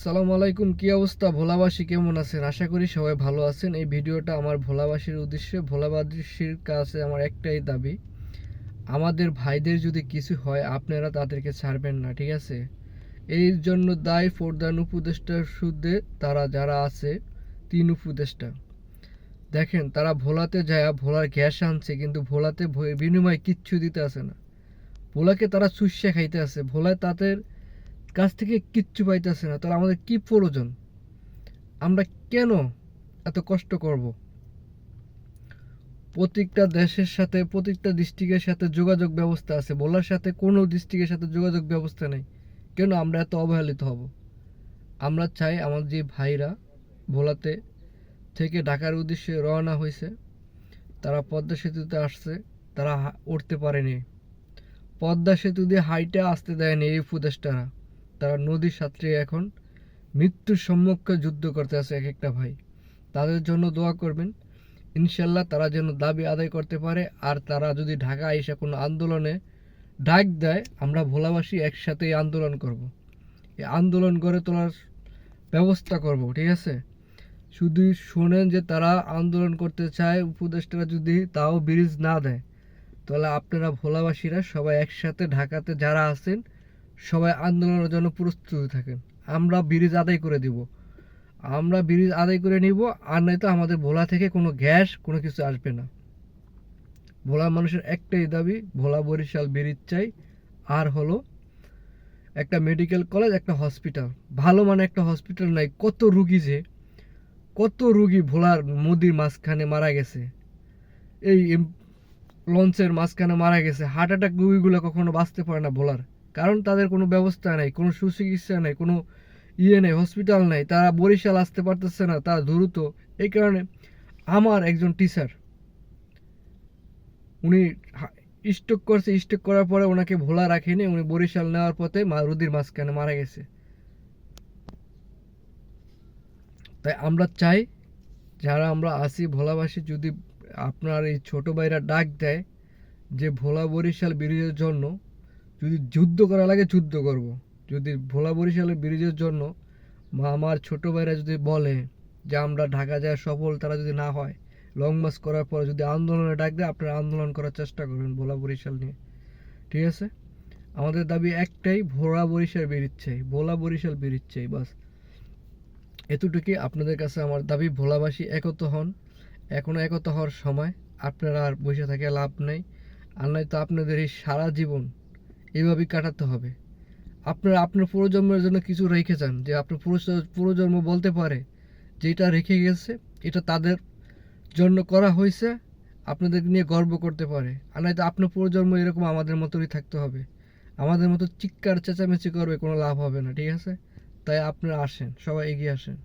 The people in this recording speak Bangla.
সালাম আলাইকুম কি অবস্থা? ভোলাবাসী কেমন আছেন? আশা করি সবাই ভালো আছেন। এই ভিডিওটা আমার ভোলাবাসীর উদ্দেশ্যে। ভোলাবাসীর কাছে আমার একটাই দাবি, আমাদের ভাইদের যদি কিছু হয়, আপনারা তাদেরকে ছাড়বেন না, ঠিক আছে? এই জন্য দায় ফোরদান উপদেষ্টার সুদে তারা যারা আছে, তিন উপদেষ্টা। দেখেন, তারা ভোলাতে যায়, ভোলার গ্যাস আনছে, কিন্তু ভোলাতে বিনিময়ে কিচ্ছু দিতে আসে না। ভোলাকে তারা চুষে খাইতে আছে ভোলায় তাদের কাছ থেকে কিচ্ছু পাইতেছে না, তাহলে আমাদের কি প্রয়োজন? আমরা কেন এত কষ্ট করব? প্রত্যেকটা দেশের সাথে, প্রত্যেকটা ডিস্ট্রিক্টের সাথে যোগাযোগ ব্যবস্থা আছে ভোলার সাথে কোনো ডিস্ট্রিক্টের সাথে যোগাযোগ ব্যবস্থা নেই। কেন আমরা এত অবহেলিত হব? আমরা চাই আমার যে ভাইরা ভোলাতে থেকে ঢাকার উদ্দেশ্যে রওনা হয়েছে, তারা পদ্মা সেতুতে আসছে, তারা উঠতে পারেনি। পদ্মা সেতু দিয়ে হাইটে আসতে দেয়নি এই উপদেষ্টারা। তারা নদীর সাঁতরে এখন মৃত্যুর সম্মুখে যুদ্ধ করতে আছে এক একটা ভাই। তাদের জন্য দোয়া করবেন। ইনশাল্লাহ তারা যেন দাবি আদায় করতে পারে। আর তারা যদি ঢাকা এসে কোনো আন্দোলনে ডাক দেয়, আমরা ভোলাবাসী একসাথে আন্দোলন করব। এই আন্দোলন গড়ে তোলার ব্যবস্থা করব, ঠিক আছে? শুধু শোনেন যে তারা আন্দোলন করতে চায়, উপদেষ্টারা যদি তাও ব্রিজ না দেয়, তাহলে আপনারা ভোলাবাসীরা সবাই একসাথে ঢাকাতে যারা আছেন সবাই আন্দোলনের জন্য প্রস্তুত থাকেন। আমরা ব্রিজ আদায় করে দিব। আমরা ব্রিজ আদায় করে নিব, আর নয়তো আমাদের ভোলা থেকে কোনো গ্যাস কোনো কিছু আসবে না। ভোলা মানুষের একটাই দাবি, ভোলা বরিশাল ব্রিজ চাই। আর হলো একটা মেডিকেল কলেজ একটা হসপিটাল ভালো মানে একটা হসপিটাল নাই। কত রুগী যে, কত রুগী ভোলার নদীর মাঝখানে মারা গেছে। এই লঞ্চের মাঝখানে মারা গেছে। হার্ট অ্যাটাক রুগীগুলো কখনো বাঁচতে পারে না ভোলার। কারণ তাদের কোনো ব্যবস্থা নেই, কোনো সুচিকিৎসা নেই, কোনো ইয়ে নেই, হসপিটাল নেই, তারা বরিশাল আসতে পারতেছে না, তারা দ্রুত। এই কারণে আমার একজন টিচার উনি স্ট্রোক করছে স্ট্রোক করার পরে ওনাকে ভোলা রাখেনি, উনি বরিশাল নেওয়ার পথে রুদির মাঝখানে মারা গেছে। তাই আমরা চাই, যারা আমরা আসি ভোলাবাসী, যদি আপনার এই ছোট ভাইরা ডাক দেয় যে ভোলা বরিশাল ব্রিজের জন্য যদি যুদ্ধ করা লাগে যুদ্ধ করব। যদি ভোলা বরিশালের ব্রিজের জন্য বা আমার ছোট ভাইরা যদি বলে যে আমরা ঢাকা যায় সফল, তারা যদি না হয় লং মার্চ করার পর যদি আন্দোলনে ডাক দেয়, আপনারা আন্দোলন করার চেষ্টা করবেন ভোলা বরিশাল নিয়ে। ঠিক আছে? আমাদের দাবি একটাই, ভোলা বরিশাল ব্রিজ চাই, ভোলা বরিশাল ব্রিজ চাই, বাস। এতটুকুই আপনাদের কাছে আমার দাবি। ভোলাবাসী একত হন এখনও একত হওয়ার সময়। আপনারা আর বসে থাকে লাভ নেই। আর নয়তো আপনাদের এই সারা জীবন এইভাবেই কাটাতে হবে। আপনারা, আপনার পুরোজন্মের জন্য কিছু রেখে যান, যে আপনার পুরো পুরোজন্ম বলতে পারে যে এটা রেখে গেছে, এটা তাদের জন্য করা হয়েছে আপনাদের নিয়ে গর্ব করতে পারে। আর নয়তো আপনার পুরোজন্ম এরকম আমাদের মতোই থাকতে হবে। আমাদের মতো চিৎকার, চেঁচামেচি করবে কোনো লাভ হবে না, ঠিক আছে? তাই আপনারা আসেন, সবাই এগিয়ে আসেন।